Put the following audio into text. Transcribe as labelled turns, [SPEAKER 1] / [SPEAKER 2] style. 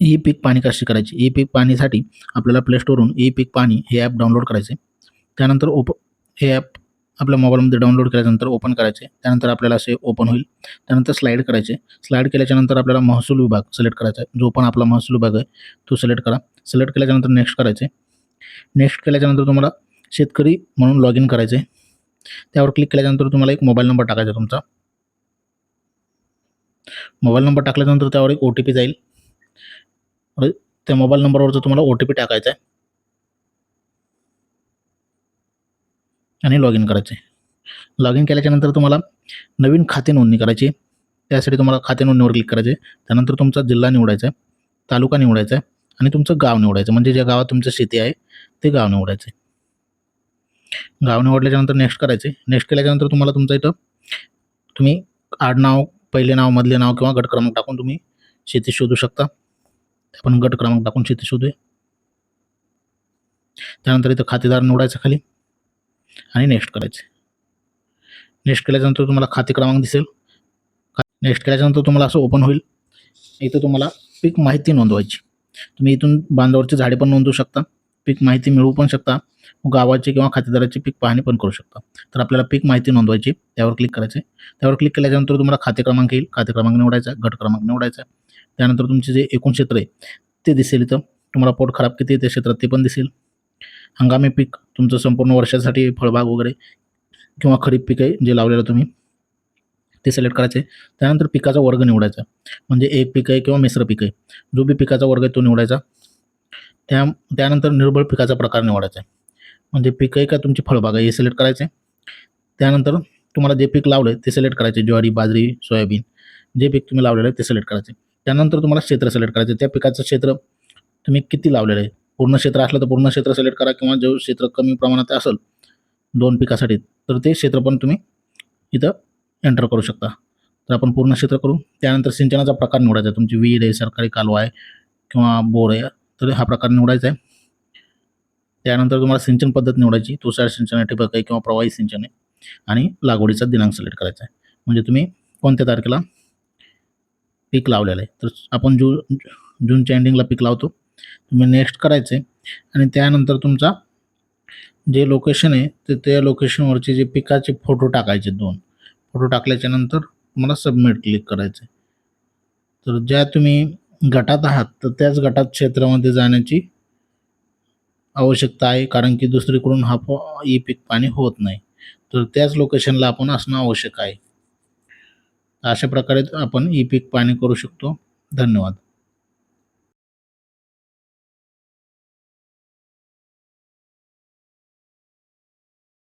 [SPEAKER 1] E पीक पाणी कशी करायची? ई पीक पाणीसाठी आपल्याला प्लेस्टोरवरून ई पीक पाणी हे ॲप डाउनलोड करायचे त्यानंतर ओप हे ॲप आपल्या मोबाईलमध्ये डाउनलोड केल्यानंतर ओपन करायचे त्यानंतर आपल्याला असे ओपन होईल. त्यानंतर स्लाईड करायचे स्लाईड केल्याच्यानंतर आपल्याला महसूल विभाग सिलेक्ट करायचा आहे. जो पण आपला महसूल विभाग आहे तो सिलेक्ट करा. सिलेक्ट केल्याच्यानंतर नेक्स्ट करायचे नेक्स्ट केल्याच्यानंतर तुम्हाला शेतकरी म्हणून लॉग इन करायचे त्यावर क्लिक केल्याच्यानंतर तुम्हाला एक मोबाईल नंबर टाकायचा तुमचा. मोबाईल नंबर टाकल्यानंतर त्यावर एक ओ टी पी जाईल. त्या मोबाईल नंबरवरचा तुम्हाला ओ टी पी टाकायचा आहे आणि लॉग इन करायचं आहे लॉग इन केल्याच्यानंतर तुम्हाला नवीन खाते नोंदणी करायची. आहे. त्यासाठी तुम्हाला खाते नोंदणीवर क्लिक करायचे त्यानंतर तुमचा जिल्हा निवडायचा आहे तालुका निवडायचा आहे आणि तुमचं गाव निवडायचं म्हणजे ज्या गावात तुमचं शेती आहे ते गाव निवडायचं आहे. गाव निवडल्याच्यानंतर नेक्स्ट करायचे नेक्स्ट केल्याच्यानंतर तुम्हाला तुमचं इथं तुम्ही आडनाव पहिले नाव मधले नाव किंवा गट क्रमांक टाकून तुम्ही शेती शोधू शकता. आपण गट क्रमांक टाकून शेती शोधूया. त्यानंतर इथं खातेदार निवडायचं खाली आणि नेक्स्ट करायचे. नेक्स्ट केल्याच्यानंतर तुम्हाला खाते क्रमांक दिसेल. नेक्स्ट केल्याच्यानंतर तुम्हाला असं ओपन होईल. इथं तुम्हाला पीक माहिती नोंदवायची. तुम्ही इथून बांधावरची झाडे पण नोंदवू शकता. पीक माहिती मिळवू पण शकता. गावाची किंवा खातेदाराची पीक पाहणी पण करू शकता. तर आपल्याला पीक माहिती नोंदवायची त्यावर क्लिक करायचे त्यावर क्लिक केल्याच्यानंतर तुम्हाला खाते क्रमांक येईल. खाते क्रमांक निवडायचा गट क्रमांक निवडायचा. त्यानंतर तुमचे जे एकूण क्षेत्र आहे ते दिसेल इथं. तुम्हाला पोट खराब किती आहे त्या क्षेत्रात ते पण दिसेल. हंगामी पीक तुमचं संपूर्ण वर्षासाठी फळबाग वगैरे किंवा खरीप पीक आहे जे लावलेलं तुम्ही ते सिलेक्ट करायचे त्यानंतर पिकाचा वर्ग निवडायचा. म्हणजे एक पीक आहे किंवा मिश्र पीक आहे. जो बी पिकाचा वर्ग आहे तो निवडायचा. त्या त्यानंतर निर्बळ पिकाचा प्रकार निवडायचा आहे. म्हणजे पीक आहे का तुमची फळबाग आहे हे सिलेक्ट करायचे त्यानंतर तुम्हाला जे पीक लावलं आहे ते सिलेक्ट करायचे ज्वारी बाजरी सोयाबीन जे पीक तुम्ही लावलेलं आहे ते सिलेक्ट करायचे त्यानंतर तुम्हाला क्षेत्र सिलेक्ट करायचं त्या पिकाचं क्षेत्र तुम्ही किती लावलेलं आहे? पूर्ण क्षेत्र असलं तर पूर्ण क्षेत्र सिलेक्ट करा किंवा जो क्षेत्र कमी प्रमाणात असेल दोन पिकासाठी तर ते क्षेत्र पण तुम्ही इथं एंटर करू शकता. तर आपण पूर्ण क्षेत्र करू. त्यानंतर सिंचनाचा प्रकार निवडायचा आहे. तुमची विहीर आहे सरकारी कालवा आहे किंवा बोर आहे तर हा प्रकार निवडायचा आहे. त्यानंतर तुम्हाला सिंचन पद्धत निवडायची. तुषार सिंचन आहे ठिबक आहे किंवा प्रवाही सिंचन आहे आणि लागवडीचा दिनांक सिलेक्ट करायचा आहे. म्हणजे तुम्ही कोणत्या तारखेला पीक लावलेलं आहे. तर आपण जू जूनच्या एंडिंगला पीक लावतो. तुम्ही नेक्स्ट करायचं आहे आणि त्यानंतर तुमचा जे लोकेशन आहे ते त्या लोकेशनवरचे जे पिकाचे फोटो टाकायचे दोन. फोटो टाकल्याच्या नंतर तुम्हाला सबमिट क्लिक करायचं आहे तर ज्या तुम्ही गटात आहात तर त्याच गटात क्षेत्रामध्ये जाण्याची आवश्यकता आहे. कारण की दुसरीकडून हा ई पीक पाणी होत नाही. तर त्याच लोकेशनला आपण असणं आवश्यक आहे. अशा प्रकारे आपण ई पीक पाणी करू शकतो. धन्यवाद.